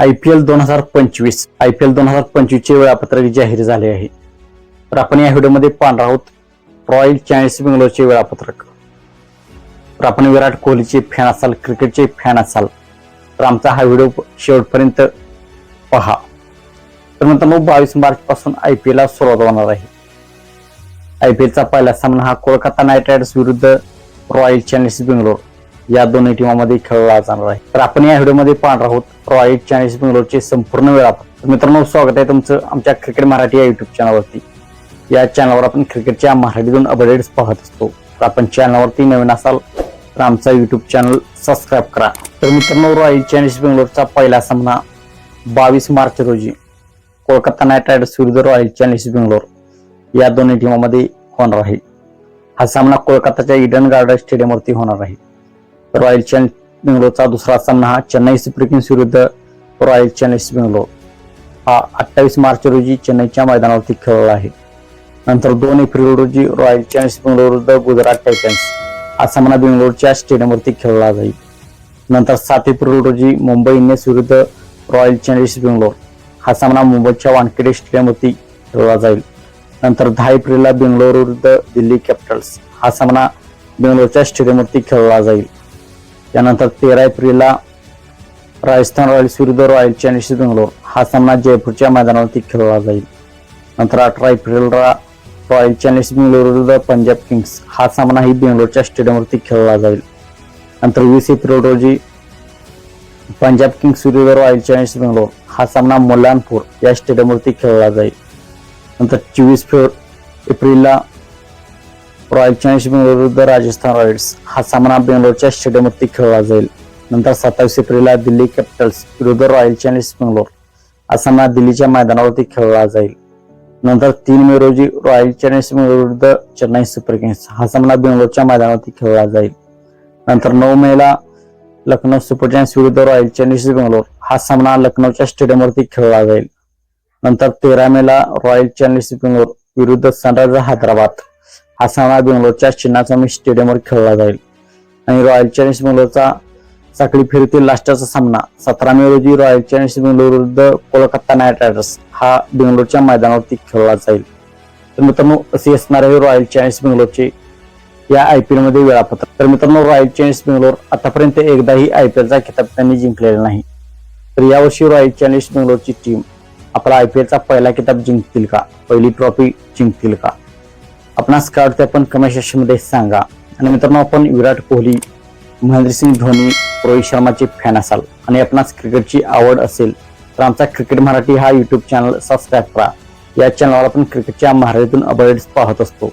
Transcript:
I P L दोन हजार पंचवीस आय पी एल दोन हजार पंचवीसचे वेळापत्रक जाहीर झाले आहे. तर आपण या व्हिडिओमध्ये पाहणार आहोत रॉयल चॅलेंजर्स बेंगलोरचे वेळापत्रक. तर आपण विराट कोहलीचे फॅन असाल क्रिकेटचे फॅन असाल तर आमचा हा व्हिडिओ शेवटपर्यंत पहा. तर मित्रांनो बावीस मार्च पासून आय पी एलला सुरुवात होणार आहे. आय पी एलचा पहिला सामना हा कोलकाता नाईट रायडर्स विरुद्ध रॉयल चॅलेंजर्स बेंगलोर. या दोन्ही टीमामध्ये खेळला जाणार आहे. तर आपण या व्हिडिओमध्ये पाहणार आहोत रॉयल चॅलेंजर्स बेंगलोरचे संपूर्ण वेळापत्रक मित्रांनो स्वागत आहे तुमचं आमच्या क्रिकेट मराठी या युट्यूब चॅनलवरती या चॅनलवर आपण क्रिकेटच्या मराठीतून अपडेट्स पाहत असतो. तर आपण चॅनलवरती नवीन असाल तर आमचा युट्यूब चॅनल सबस्क्राईब करा. तर मित्रांनो रॉयल चॅलेंज बेंगलोरचा पहिला सामना बावीस मार्च रोजी कोलकाता नाईट रायडर्स विरुद्ध रॉयल चॅलेंज बेंगलोर या दोन्ही टीमामध्ये होणार आहे. हा सामना कोलकाताच्या इडन गार्डन स्टेडियमवरती होणार आहे. रॉयल चॅलेंज बेंगलोरचा दुसरा सामना हा चेन्नई सुपर किंग्स विरुद्ध रॉयल चॅलेंज बेंगलोर. हा अठ्ठावीस मार्च रोजी चेन्नईच्या मैदानावरती खेळला आहे. नंतर दोन एप्रिल रोजी रॉयल चॅलेंज बेंगलोर विरुद्ध गुजरात टायटन्स हा सामना बेंगलोरच्या स्टेडियमवरती खेळला जाईल. नंतर सात एप्रिल रोजी मुंबई इंडियन्स विरुद्ध रॉयल चॅलेंजर्स बेंगलोर हा सामना मुंबईच्या वानखेडे स्टेडियमवरती खेळला जाईल. नंतर दहा एप्रिलला बेंगलोर विरुद्ध दिल्ली कॅपिटल्स हा सामना बेंगलोरच्या स्टेडियमवरती खेळला जाईल. त्यानंतर तेरा एप्रिलला राजस्थान रॉयल्स विरुद्ध रॉयल चॅलेंजर्स बेंगलोर हा सामना जयपूरच्या मैदानावरती खेळला जाईल. नंतर अठरा एप्रिलला रॉयल चॅलेंजर्स बेंगलोर विरुद्ध पंजाब किंग्स. हा सामनाही बेंगलोरच्या स्टेडियमवरती खेळला जाईल. नंतर वीस एप्रिल रोजी पंजाब किंग्स विरुद्ध रॉयल चॅलेंजर्स बेंगलोर हा सामना मुलानपूर या स्टेडियमवरती खेळला जाईल. नंतर चोवीस फेब्रुवारी एप्रिलला रॉयल चॅलेंज बेंगलोर विरुद्ध राजस्थान रॉयल्स हा सामना बेंगलोरच्या स्टेडियमवरती खेळला जाईल. नंतर सत्तावीस एप्रिलला दिल्ली कॅपिटल्स विरुद्ध रॉयल चॅलेंजर्स बेंगलोर हा सामना दिल्लीच्या मैदानावरती खेळला जाईल. नंतर तीन मे रोजी रॉयल चॅलेंजर्स बेंगलोर विरुद्ध चेन्नई सुपर किंग्स हा सामना बेंगलोरच्या मैदानावरती खेळला जाईल. नंतर नऊ मेला लखनौ सुपर जायंट्स विरुद्ध रॉयल चॅलेंजर्स बेंगलोर हा सामना लखनौच्या स्टेडियमवरती खेळला जाईल. नंतर तेरा मेला रॉयल चॅलेंजर्स बेंगलोर विरुद्ध सनरायझर हैदराबाद हा सामना बेंगलोरच्या चिन्नास्वामी स्टेडियमवर खेळला जाईल. आणि रॉयल चॅलेंज बेंगलोरचा साखळी फेरीतील लास्टचा सामना सतरा मे रोजी रॉयल चॅलेंजर्स बेंगलोर विरुद्ध कोलकाता नाईट रायडर्स हा बेंगलोरच्या मैदानावरती खेळला जाईल. तर मित्रांनो असे असणार आहे रॉयल चॅलेंजर्स बेंगलोरचे या आय पी एलमध्ये वेळापत्रक. तर मित्रांनो रॉयल चॅलेंजर्स बेंगलोर आतापर्यंत एकदाही आय पी एलचा खिताब त्यांनी जिंकलेला नाही. तर यावर्षी रॉयल चॅलेंजर्स बेंगलोरची टीम आपला आय पी एलचा पहिला किताब जिंकतील का? पहिली ट्रॉफी जिंकतील का? आपणास काय वाटतं आपण कमेंट सेक्शनमध्ये सांगा. आणि मित्रांनो आपण विराट कोहली महेंद्रसिंग धोनी रोहित शर्माचे फॅन असाल आणि आपणास क्रिकेटची आवड असेल तर आमचा क्रिकेट मराठी हा यूट्यूब चॅनल सबस्क्राईब करा. या चॅनलवर आपण क्रिकेटच्या मराठीतून अपडेट्स पाहत असतो.